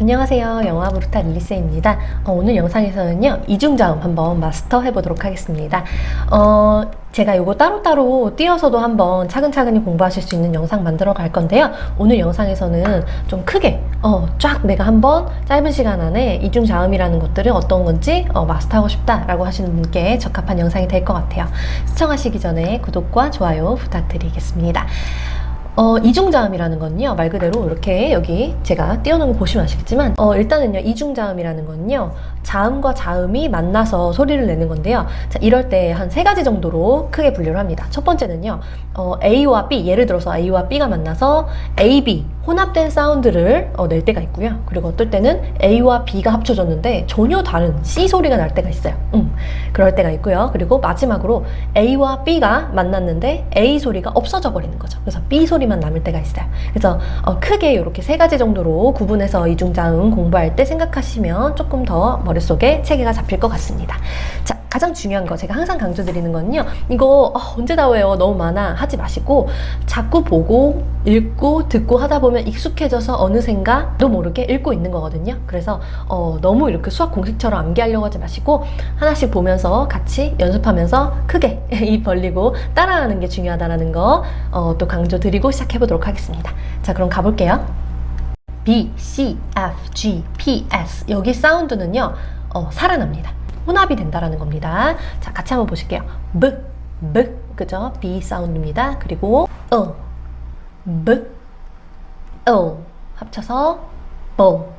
안녕하세요. 영화 브루타 릴리스입니다. 어, 오늘 영상에서는요, 이중자음 한번 마스터 해보도록 하겠습니다. 어, 제가 이거 따로따로 띄어서도 한번 차근차근히 공부하실 수 있는 영상 만들어 갈 건데요. 오늘 영상에서는 좀 크게, 어, 쫙 내가 한번 짧은 시간 안에 이중자음이라는 것들은 어떤 건지 어, 마스터하고 싶다 라고 하시는 분께 적합한 영상이 될 것 같아요. 시청하시기 전에 구독과 좋아요 부탁드리겠습니다. 어, 이중자음이라는 건요, 말 그대로 이렇게 여기 제가 띄워놓은 거 보시면 아시겠지만, 어, 일단은요, 이중자음이라는 건요, 자음과 자음이 만나서 소리를 내는 건데요. 자, 이럴 때 한 세 가지 정도로 크게 분류를 합니다. 첫 번째는요, 어, A와 B, 예를 들어서 A와 B가 만나서 A, B, 혼합된 사운드를 어, 낼 때가 있고요. 그리고 어떨 때는 A와 B가 합쳐졌는데 전혀 다른 C 소리가 날 때가 있어요. 음, 그럴 때가 있고요. 그리고 마지막으로 A와 B가 만났는데 A 소리가 없어져 버리는 거죠. 그래서 B 소리만 남을 때가 있어요. 그래서 어, 크게 이렇게 세 가지 정도로 구분해서 이중자음 공부할 때 생각하시면 조금 더 머 릿속에 체계가 잡힐 것 같습니다. 자, 가장 중요한 거 제가 항상 강조드리는 건요. 이거 어, 언제 다 외워 너무 많아 하지 마시고 자꾸 보고 읽고 듣고 하다 보면 익숙해져서 어느샌가 도 모르게 읽고 있는 거거든요. 그래서 어, 너무 이렇게 수학 공식처럼 암기하려고 하지 마시고 하나씩 보면서 같이 연습하면서 크게 입 벌리고 따라하는 게 중요하다라는 거 어, 또 강조드리고 시작해 보도록 하겠습니다. 자, 그럼 가볼게요. B, C, F, G, P, S 여기 사운드는요 어, 살아납니다. 혼합이 된다라는 겁니다. 자, 같이 한번 보실게요. B, B, 그죠? B 사운드입니다. 그리고 어, B, O 합쳐서 보.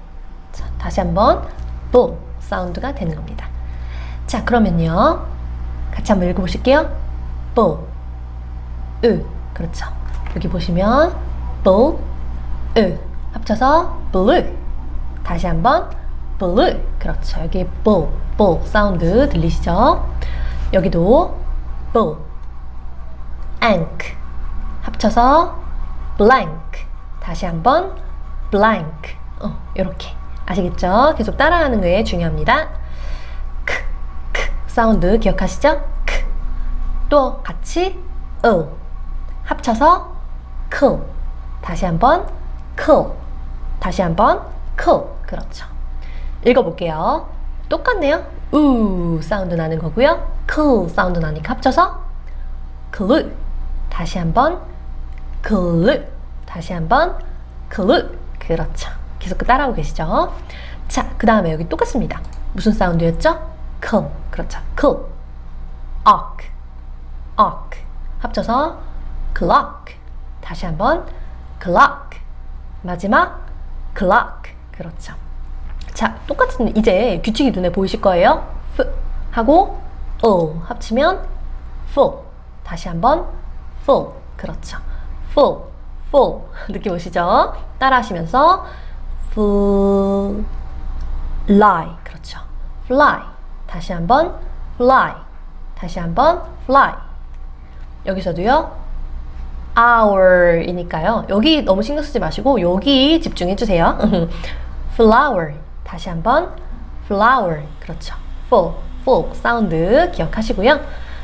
자, 다시 한번 보 사운드가 되는 겁니다. 자, 그러면요. 같이 한번 읽어보실게요. 보, 으, 그렇죠. 여기 보시면 보, 으 합쳐서 blue. 다시 한번 blue. 그렇죠. 여기 bull, bull 사운드 들리시죠? 여기도 bull, ank 합쳐서 blank. 다시 한번 blank. 어, 이렇게 아시겠죠? 계속 따라하는 게 중요합니다. 크, 크 사운드 기억하시죠? 크. 또 같이 어 합쳐서 cool. 다시 한번 cool. 다시 한번 cool. 그렇죠. 읽어볼게요. 똑같네요. 우 사운드 나는 거고요. cool 사운드 나니까 합쳐서 cool. 다시 한번 cool. 다시 한번 cool. 그렇죠. 계속 따라하고 계시죠? 자, 그 다음에 여기 똑같습니다. 무슨 사운드였죠? cool. 그렇죠. cool. ock. ock. 합쳐서 clock. 다시 한번 clock. 마지막 clock. 그렇죠. 자, 똑같은 이제 규칙이 눈에 보이실 거예요. f 하고 o 합치면 full. 다시 한번 full. 그렇죠. full. full. 느낌 오시죠? 따라 하시면서 lie. 그렇죠. fly. 다시 한번 fly. 다시 한번 fly. 여기서도요. Hour이니까요. 여기 너무 신경 쓰지 마시고 여기 집중해 주세요. flower. 다시 한번 flower. 그렇죠. full, full 사운드 기억하시고요.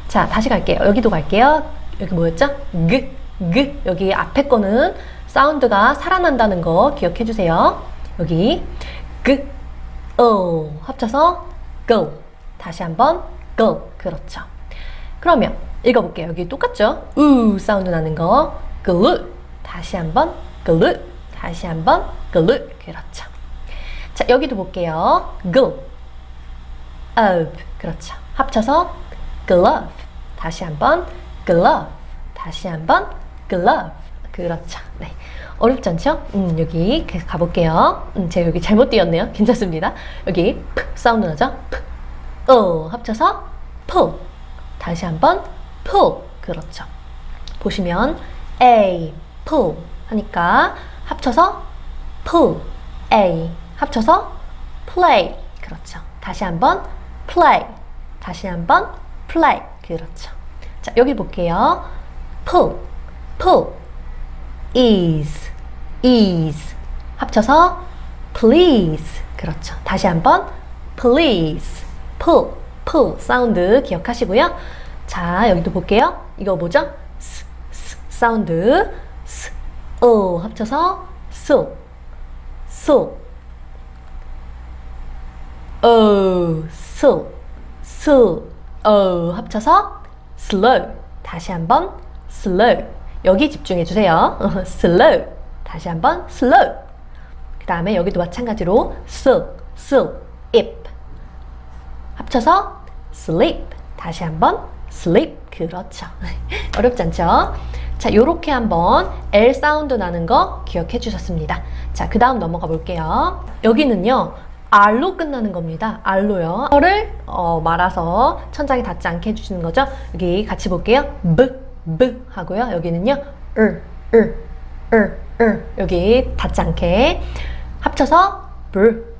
자, 다시 갈게요. 여기도 갈게요. 여기 뭐였죠? 그, 그. 여기 앞에 거는 사운드가 살아난다는 거 기억해 주세요. 여기 그, 어 합쳐서 go. 다시 한번 go. 그렇죠. 그러면 읽어볼게요. 여기 똑같죠? 우 사운드 나는 거. glue. 다시 한번 glue. 다시 한번 glue. 그렇죠. 자, 여기도 볼게요. of. 그렇죠. 합쳐서 glove. 다시 한번 glove. 다시 한번 glove. 그렇죠. 네. 어렵지 않죠? 음, 여기 계속 가볼게요. 음, 제가 여기 잘못 띄었네요. 괜찮습니다. 여기 프 사운드 나죠? 프. 어, 합쳐서 pull. 다시 한번 pull. 그렇죠. 보시면 A, pull 하니까 합쳐서 pull. A 합쳐서 play. 그렇죠. 다시 한번 play. 다시 한번 play. 그렇죠. 자, 여기 볼게요. pull, pull, is, is 합쳐서 please. 그렇죠. 다시 한번 please, pull, pull 사운드 기억하시고요. 자, 여기도 볼게요. 이거 뭐죠? 스, 스 사운드 스, 어 합쳐서 so, so 어, slow, slow, 어 합쳐서 slow. 다시 한번 slow. 여기 집중해 주세요. slow. 다시 한번 slow. 그 다음에 여기도 마찬가지로 s, s, ip. 합쳐서 sleep. 다시 한번 sleep. 그렇죠. 어렵지 않죠? 자, 요렇게 한번 L 사운드 나는 거 기억해 주셨습니다. 자, 그 다음 넘어가 볼게요. 여기는요, R로 끝나는 겁니다. R로요. 를 어, 말아서 천장에 닿지 않게 해주시는 거죠. 여기 같이 볼게요. B, B 하고요. 여기는요, 을, 을, 을, 을. 여기 닿지 않게 합쳐서 불,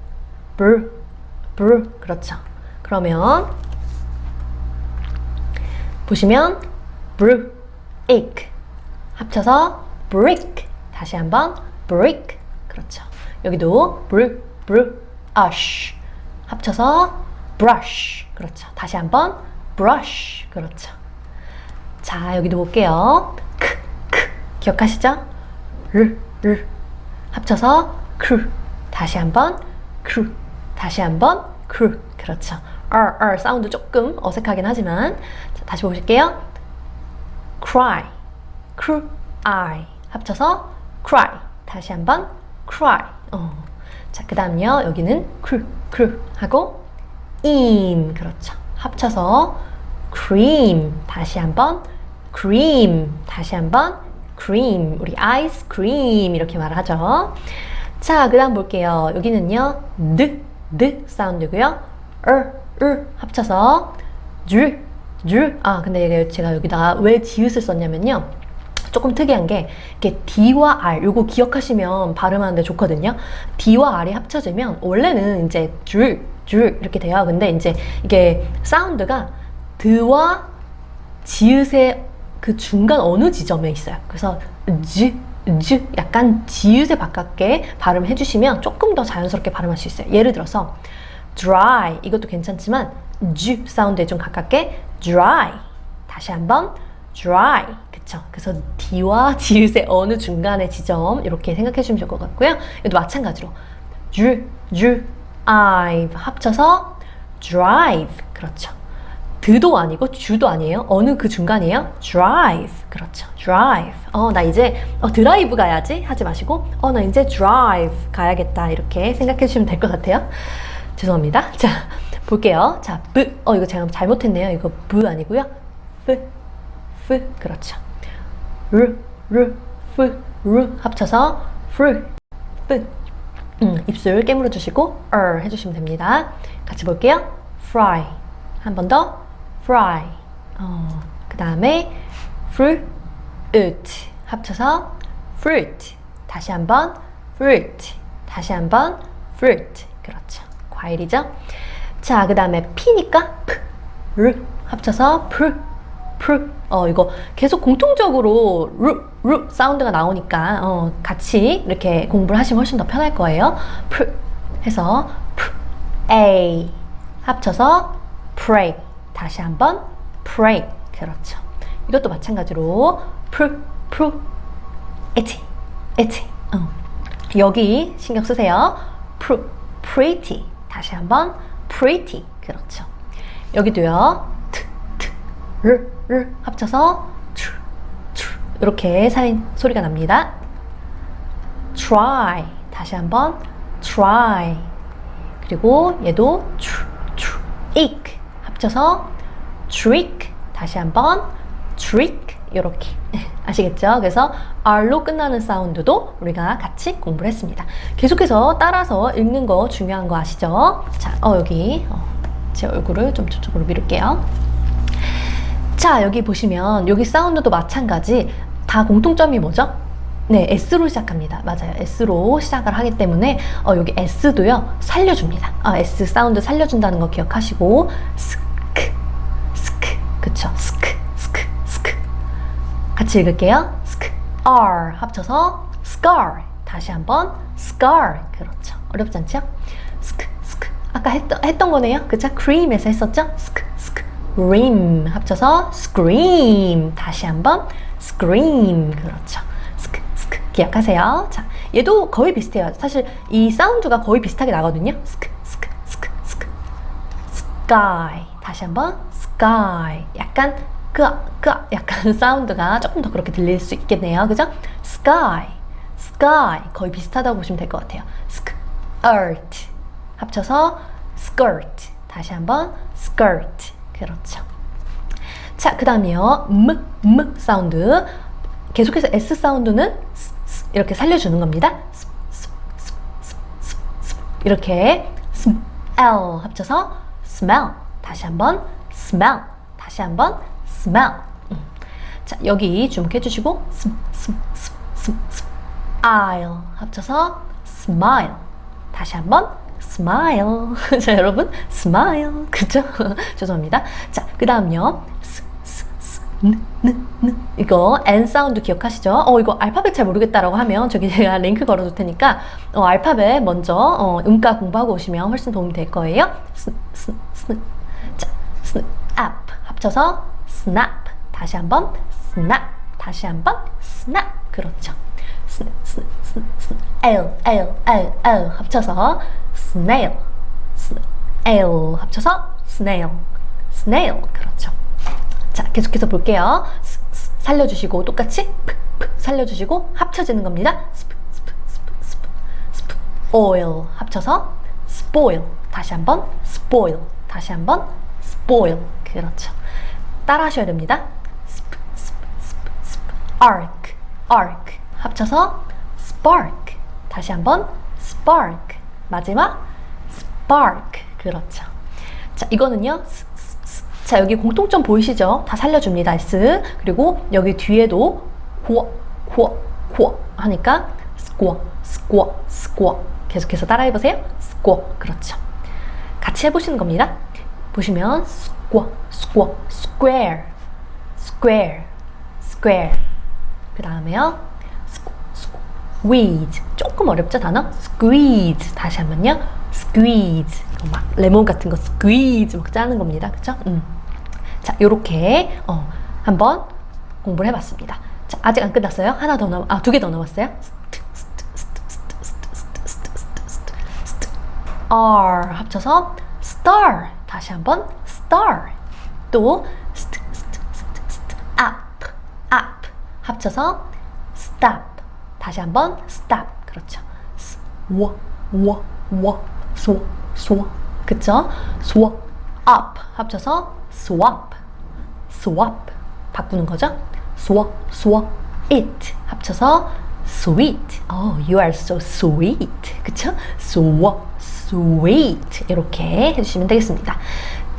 불, 불. 그렇죠. 그러면 보시면 break 합쳐서 brick 다시 한번 brick 그렇죠. 여기도 br brush. 합쳐서 brush. 그렇죠. 다시 한번 brush. 그렇죠. 자 여기도 볼게요. 크, 크. 기억하시죠? 르, 르. 합쳐서 크 다시 한번 크 다시 한번 크 그렇죠 R, R 사운드 조금 어색하긴 하지만 자, 다시 보실게요. cry cry 합쳐서 cry. 다시 한번 cry. 어. 자 그 다음요. 여기는 cr cr 하고 im 그렇죠. 합쳐서 cream. 다시 한번 cream. 다시 한번 cream. 우리 아이스크림 이렇게 말하죠. 자 그 다음 볼게요. 여기는요. 드, 드 사운드고요. 을, 을 합쳐서 줄, 줄. 아, 근데 이게 제가 여기다가 왜 지읒을 썼냐면요. 조금 특이한 게 이렇게 D와 R 요거 기억하시면 발음하는데 좋거든요. D와 R이 합쳐지면 원래는 이제 줄, 줄 이렇게 돼요. 근데 이제 이게 사운드가 드와 지읒의 그 중간 어느 지점에 있어요. 그래서 즈, 즈 약간 지읒에 가깝게 발음해 주시면 조금 더 자연스럽게 발음할 수 있어요. 예를 들어서 dry. 이것도 괜찮지만 주 사운드에 좀 가깝게 dry. 다시 한번 dry. 그쵸? 그래서 D와 지읒의 어느 중간의 지점 이렇게 생각해 주시면 좋을 것 같고요. 이것도 마찬가지로 주, 주, I 합쳐서 drive. 그렇죠. 드도 아니고 주도 아니에요. 어느 그 중간이에요? drive. 그렇죠. drive. 어 나 이제 어, 드라이브 가야지 하지 마시고 어 나 이제 drive 가야겠다. 이렇게 생각해 주시면 될 것 같아요 죄송합니다. 자, 볼게요. 자, 브. 어, 이거 제가 잘못했네요. 이거 브 아니고요. 프, 프. 그렇죠. 르, 르, 프, 르. 합쳐서 프, 프. 음, 입술 깨물어 주시고 er 해주시면 됩니다. 같이 볼게요. fry. 한 번 더. fry. 어, 그 다음에 fruit. 합쳐서 fruit. 다시 한 번 fruit. 다시 한 번 fruit. 그렇죠. 과일이죠. 자, 그 다음에 P니까 P, 르 합쳐서 P, P. 어, 이거 계속 공통적으로 르, 르 사운드가 나오니까 어, 같이 이렇게 공부를 하시면 훨씬 더 편할 거예요. P 해서 P, A 합쳐서 pray. 다시 한번 pray. 그렇죠. 이것도 마찬가지로 P, P, 에티, 에티. 어. 여기 신경 쓰세요. P, pretty. 다시 한번 pretty 그렇죠. 여기도요. 트, 트, 르, 르 합쳐서 tr, tr 이렇게 살인 소리가 납니다. try 다시 한번 try 그리고 얘도 tr, tr, ick 합쳐서 trick 다시 한번 trick 이렇게 아시겠죠? 그래서 R로 끝나는 사운드도 우리가 같이 공부를 했습니다. 계속해서 따라서 읽는 거 중요한 거 아시죠? 자, 어, 여기 어, 제 얼굴을 좀 저쪽으로 밀을게요. 자, 여기 보시면 여기 사운드도 마찬가지 다 공통점이 뭐죠? 네, S로 시작합니다. 맞아요. S로 시작을 하기 때문에 어, 여기 S도요 살려줍니다. 아, S 사운드 살려준다는 거 기억하시고 스크, 스크, 그쵸? 스크. 같이 읽을게요. 스크, R 합쳐서 scar. 다시 한번 scar. 그렇죠. 어렵지 않죠? 스크, 스크. 아까 했던, 했던 거네요. 그쵸? cream에서 했었죠? 스크, 스크. rim 합쳐서 scream. 다시 한번 scream. 그렇죠. 스크, 스크. 기억하세요. 자, 얘도 거의 비슷해요. 사실 이 사운드가 거의 비슷하게 나거든요. 스크, 스크, 스크, 스크. sky. 다시 한번 sky. 약간 그, 그, 약간 사운드가 조금 더 그렇게 들릴 수 있겠네요. 그죠? sky, sky. 거의 비슷하다고 보시면 될 것 같아요. skirt. 합쳐서 skirt. 다시 한번 skirt. 그렇죠. 자, 그 다음이요. 음, 음 사운드. 계속해서 S 사운드는 스, 스, 이렇게 살려주는 겁니다. 스, 스, 스, 스, 스, 스. 이렇게 smell 합쳐서 smell. 다시 한번 smell. 다시 한번 smell. 음. 자, 여기 주목해 주시고 sm, sm, sm, sm, sm. smile 합쳐서 smile. 다시 한번 smile. 자, 여러분 smile. 그죠? 죄송합니다. 자, 그 다음요. 스, 스, 스, 느, 느, 느. 이거 N 사운드 기억하시죠? 어, 이거 알파벳 잘 모르겠다라고 하면 저기 제가 링크 걸어둘 테니까 어, 알파벳 먼저 어, 음가 공부하고 오시면 훨씬 도움이 될 거예요. 스, 스, 스. 자, snap 합쳐서 snap. 다시 한번 snap. 다시 한번 snap. 그렇죠. snap, snap, snap, snap. l, l, l, l 합쳐서 snail. snail 합쳐서 snail. snail. 그렇죠. 자, 계속해서 볼게요. 스, 스, 살려 주시고 똑같이 프, 프, 살려 주시고 합쳐지는 겁니다. oil 합쳐서 spoil. 다시 한번 spoil. 다시 한번 spoil. 그렇죠. 따라 하셔야 됩니다. 스프, 스프, 스프, 스프. arc, arc 합쳐서 spark. 다시 한번 spark. 마지막 spark. 그렇죠. 자, 이거는요. 자, 여기 공통점 보이시죠? 다 살려줍니다. S. 그리고 여기 뒤에도 고, 고, 고 하니까 squaw, squaw, squaw. 계속해서 따라해보세요. squaw. 그렇죠. 같이 해보시는 겁니다. 보시면 squaw, squaw, square, square, square. 그 다음에요. squeeze. 조금 어렵죠, 단어? squeeze. 다시 한번요. squeeze. 막 레몬 같은 거 squeeze 막 짜는 겁니다. 그쵸? 음. 자, 요렇게, 어, 한번 공부를 해봤습니다. 자, 아직 안 끝났어요. 하나 더 남, 아, 두 개 더 남았어요. R 합쳐서 star. 다시 한번 star. 또 st, st, st, st, up, up 합쳐서 stop. 다시 한번 stop. 그렇죠. 스워, 워, 워, 소, 소. 그쵸? swap, up 합쳐서 swap, swap 바꾸는 거죠. swap, swap, it 합쳐서 sweet. Oh, you are so sweet. 그쵸? swap, sweet 이렇게 해주시면 되겠습니다.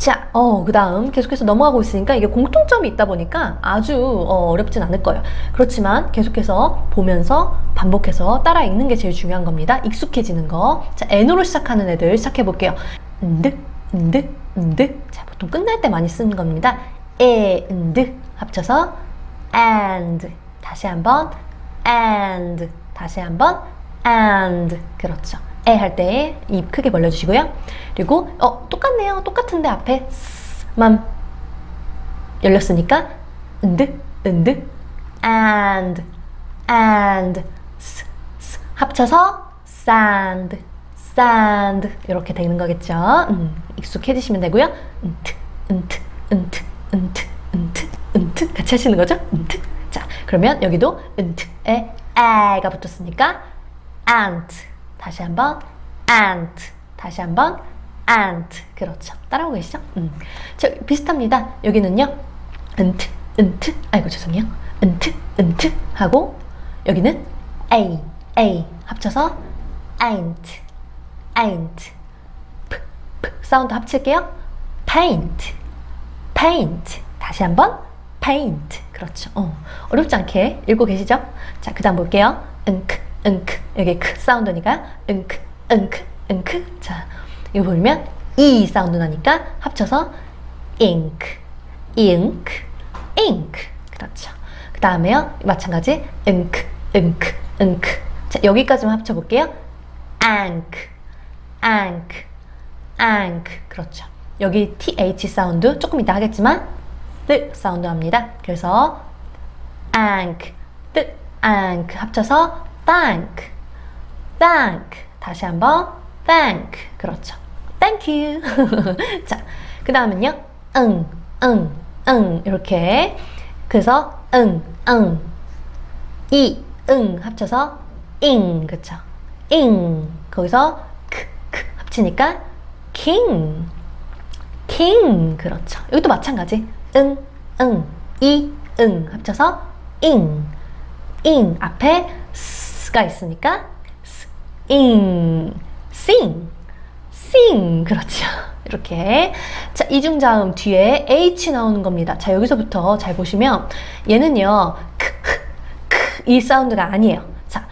자, 어, 그 다음 계속해서 넘어가고 있으니까 이게 공통점이 있다 보니까 아주 어, 어렵진 않을 거예요. 그렇지만 계속해서 보면서 반복해서 따라 읽는 게 제일 중요한 겁니다. 익숙해지는 거. 자, N으로 시작하는 애들 시작해 볼게요. 은득, 은득, 은득. 자, 보통 끝날 때 많이 쓰는 겁니다. 에, 은득 합쳐서 and. 다시 한번 and. 다시 한번 and. 그렇죠. 에 할 때 입 크게 벌려주시고요. 그리고 어 똑같네요. 똑같은데 앞에 만 열렸으니까 은득 은득 and and 스, 스, 합쳐서 sand sand 이렇게 되는 거겠죠. 음, 익숙해지시면 되고요. 은트 은트 은트 은트 은트 은트 같이 하시는 거죠. 은트 자 그러면 여기도 은트에 에가 붙었으니까 ant 다시 한번 ant 다시 한번 ant 그렇죠. 따라오고 계시죠? 음. 자 비슷합니다. 여기는요 은트 은트 아이고 죄송해요. 은트 은트 하고 여기는 a a 합쳐서 p, p 사운드 합칠게요. paint paint. 다시 한번 paint. 그렇죠. 어, 어렵지 않게 읽고 계시죠? 자 그 다음 볼게요. 은크 은크 여기 크 사운드니까 은크 은크 은크. 자 이거 보면 이 사운드 나니까 합쳐서 ink ink ink 그렇죠. 그 다음에요 마찬가지 은크 은크 은크. 자 여기까지만 합쳐볼게요. ank ank ank 그렇죠. 여기 th 사운드 조금 이따 하겠지만 뜨 사운드 합니다. 그래서 ank 뜨 ank 합쳐서 bank, bank. 다시 한번 bank. 그렇죠. Thank you. 자, 그 다음은요, 응, 응, 응. 이렇게. 그래서 응, 응. 이, 응 합쳐서 잉. 그쵸? 잉. 거기서 크, 크 합치니까 king. king. 그렇죠. 여기도 마찬가지. 응, 응. 이, 응 합쳐서 잉. 잉. 앞에 s가 있으니까 잉. sing. sing. 그렇죠. 이렇게. 자, 이중자음 뒤에 H 나오는 겁니다. 자, 여기서부터 잘 보시면 얘는요, 크, 크, 크, 이 사운드가 아니에요. 자,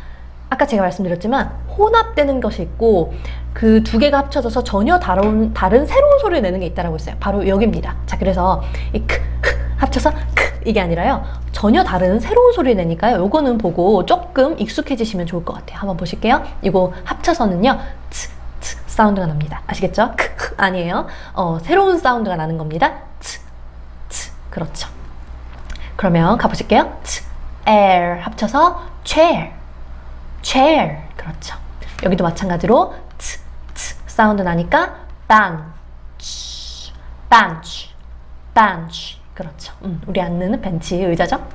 아까 제가 말씀드렸지만 혼합되는 것이 있고 그 두 개가 합쳐져서 전혀 다른, 다른 새로운 소리를 내는 게 있다라고 했어요. 바로 여기입니다. 자, 그래서 이 크, 크 합쳐서 크 이게 아니라요. 전혀 다른 새로운 소리를 내니까요. 요거는 보고 조금 익숙해지시면 좋을 것 같아요. 한번 보실게요. 이거 합쳐서는요. 츠, 츠 사운드가 납니다. 아시겠죠? 크, 크 아니에요. 어, 새로운 사운드가 나는 겁니다. 츠, 츠 그렇죠. 그러면 가보실게요. 츠, air 합쳐서 chair, chair 그렇죠. 여기도 마찬가지로 츠, 츠 사운드 나니까 bench, bench, bench 그렇죠. 음, 우리 앉는 벤치 의자죠.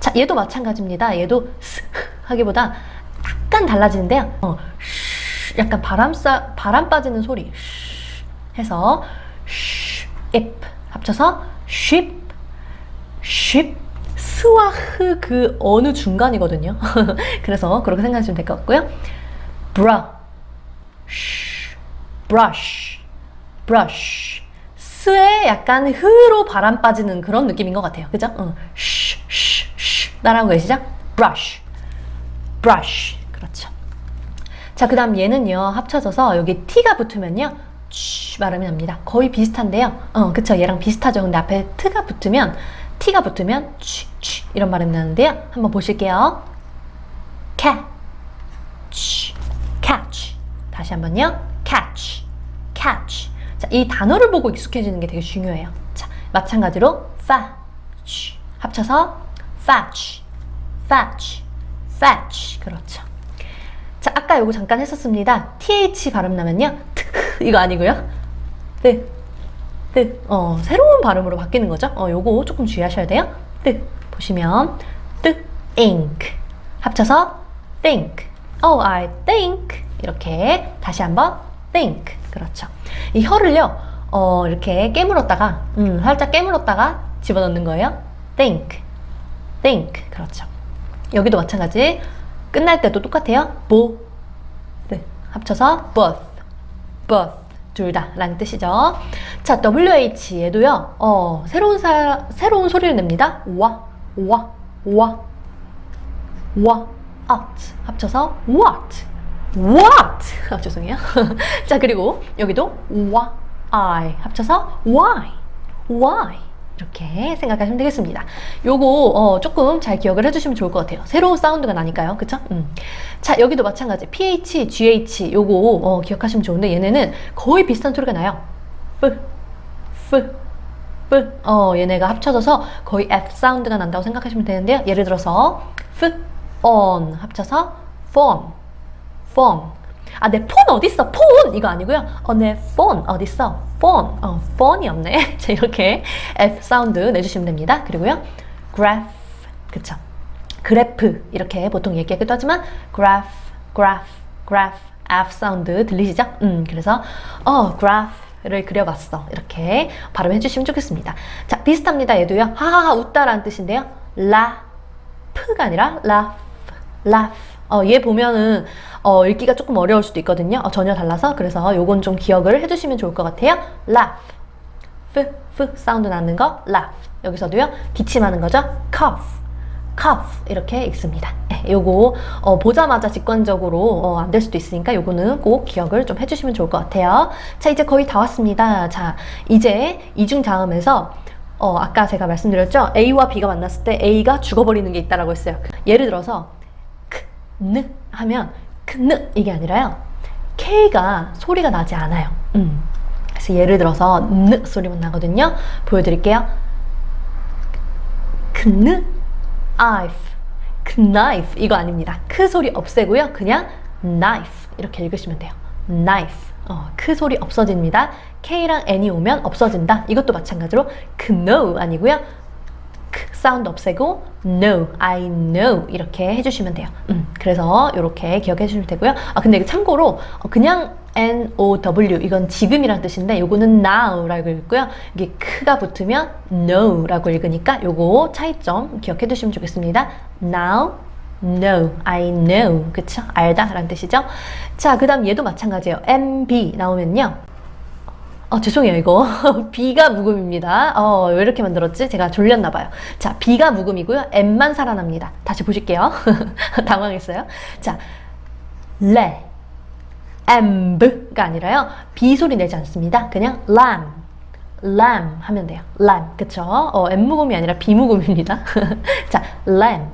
자, 얘도 마찬가지입니다. 얘도 스 하기보다 약간 달라지는데요. 어, 쉬, 약간 바람 싸 바람 빠지는 소리 쉬 해서 ship 합쳐서 ship, ship 스와 흐 그 어느 중간이거든요. 그래서 그렇게 생각하시면 될 것 같고요. brush, brush, brush. 스에 약간 흐로 바람 빠지는 그런 느낌인 것 같아요. 그죠? 어. 쉬, 쉬, 쉬. 따라하고 계시죠? brush, brush. 그렇죠. 자, 그 다음 얘는요, 합쳐져서 여기 t가 붙으면요, 쥐 발음이 납니다. 거의 비슷한데요. 어, 그쵸. 얘랑 비슷하죠. 근데 앞에 t가 붙으면, t가 붙으면 쥐, 쥐 이런 발음이 나는데요. 한번 보실게요. cat, 쥐, catch. 다시 한번요. catch, catch. 자, 이 단어를 보고 익숙해지는 게 되게 중요해요. 자, 마찬가지로 fetch 합쳐서 fetch, fetch, fetch. 그렇죠. 자, 아까 요거 잠깐 했었습니다. th 발음 나면요. 트 이거 아니고요. 뜨, 뜨. 어, 새로운 발음으로 바뀌는 거죠. 어, 요거 조금 주의하셔야 돼요. 뜨. 보시면 뜨, ink. 합쳐서 think. Oh, I think. 이렇게 다시 한번 think. 그렇죠. 이 혀를요, 어, 이렇게 깨물었다가, 음, 살짝 깨물었다가 집어넣는 거예요. think, think. 그렇죠. 여기도 마찬가지. 끝날 때도 똑같아요. 보, 네. 합쳐서 both, both. 둘 다, 라는 뜻이죠. 자, WH 얘도요, 어, 새로운 사, 새로운 소리를 냅니다. 와, 와, 와, 와, out. 합쳐서 what. What? 아, 죄송해요. 자, 그리고 여기도 why 합쳐서 why, why 이렇게 생각하시면 되겠습니다. 요거 어, 조금 잘 기억을 해주시면 좋을 것 같아요. 새로운 사운드가 나니까요, 그쵸? 음. 자, 여기도 마찬가지. ph, gh 요거 어, 기억하시면 좋은데 얘네는 거의 비슷한 소리가 나요. f, f, f. 어, 얘네가 합쳐져서 거의 f 사운드가 난다고 생각하시면 되는데요. 예를 들어서 f, on 합쳐서 phone. 폰. 아, 내 폰 어딨어? 폰! 이거 아니고요. 어, 내 폰 어딨어? 폰. 어, 폰이 없네. 자, 이렇게 F 사운드 내주시면 됩니다. 그리고요. graph. 그쵸. 그래프. 이렇게 보통 얘기하기도 하지만 graph, graph, graph, F 사운드 들리시죠? 음, 그래서 어, graph를 그려봤어. 이렇게 발음해 주시면 좋겠습니다. 자, 비슷합니다. 얘도요. 하하하 웃다라는 뜻인데요. laugh가 아니라 laugh, laugh. 어, 얘 보면은 어, 읽기가 조금 어려울 수도 있거든요. 어, 전혀 달라서 그래서 요건 좀 기억을 해주시면 좋을 것 같아요. laugh, f, f 사운드 나는 거 laugh. 여기서도요 기침하는 거죠. cough, cough 이렇게 읽습니다. 네, 요거 어, 보자마자 직관적으로 어, 안 될 수도 있으니까 요거는 꼭 기억을 좀 해주시면 좋을 것 같아요. 자 이제 거의 다 왔습니다. 자 이제 이중 자음에서 어, 아까 제가 말씀드렸죠. A와 B가 만났을 때 A가 죽어버리는 게 있다라고 했어요. 예를 들어서 크, 느 하면 크느 이게 아니라요. K가 소리가 나지 않아요. 음. 그래서 예를 들어서 느 소리만 나거든요. 보여드릴게요. 크느 knife knife 이거 아닙니다. 크 소리 없애고요. 그냥 knife 이렇게 읽으시면 돼요. knife 어, 크 소리 없어집니다. K랑 N이 오면 없어진다. 이것도 마찬가지로 know 아니고요. 크 사운드 없애고 know, I know 이렇게 해주시면 돼요. 음, 그래서 이렇게 기억해 주시면 되고요. 아 근데 참고로 어, 그냥 N O W 이건 지금이란 뜻인데 요거는 now라고 읽고요. 이게 크가 붙으면 know라고 읽으니까 요거 차이점 기억해 두시면 좋겠습니다. Now, know, I know, 그쵸? 알다 라는 뜻이죠. 자, 그 다음 얘도 마찬가지예요. M B 나오면요. 어, 죄송해요, 이거. B가 묵음입니다. 어, 왜 이렇게 만들었지? 제가 졸렸나봐요. 자, B가 묵음이고요. M만 살아납니다. 다시 보실게요. 당황했어요. 자, 레, 엠브가 아니라요. B 소리 내지 않습니다. 그냥 람, 람 하면 돼요. 람, 그쵸? 어, M 묵음이 아니라 B 묵음입니다. 자, 람,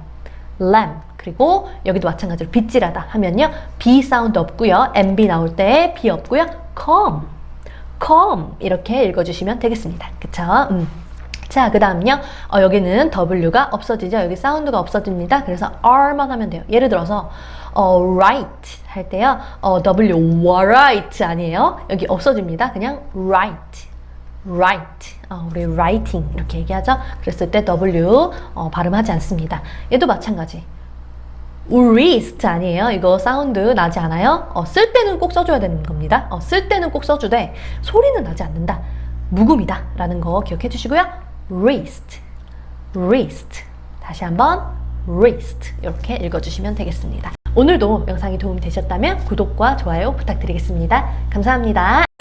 람. 그리고 여기도 마찬가지로 빗질하다 하면요. B 사운드 없고요. MB 나올 때 B 없고요. come, come 이렇게 읽어주시면 되겠습니다. 그쵸? 음. 자, 그 다음요. 어, 여기는 W가 없어지죠. 여기 사운드가 없어집니다. 그래서 R만 하면 돼요. 예를 들어서, 어, write 할 때요. 어, W, write 아니에요. 여기 없어집니다. 그냥 write. write. 어, 우리 writing 이렇게 얘기하죠. 그랬을 때 W 어, 발음하지 않습니다. 얘도 마찬가지. Wrist 아니에요. 이거 사운드 나지 않아요. 어, 쓸 때는 꼭 써줘야 되는 겁니다. 어, 쓸 때는 꼭 써주되 소리는 나지 않는다. 묵음이다. 라는 거 기억해 주시고요. wrist, wrist. 다시 한번 wrist. 이렇게 읽어주시면 되겠습니다. 오늘도 영상이 도움이 되셨다면 구독과 좋아요 부탁드리겠습니다. 감사합니다.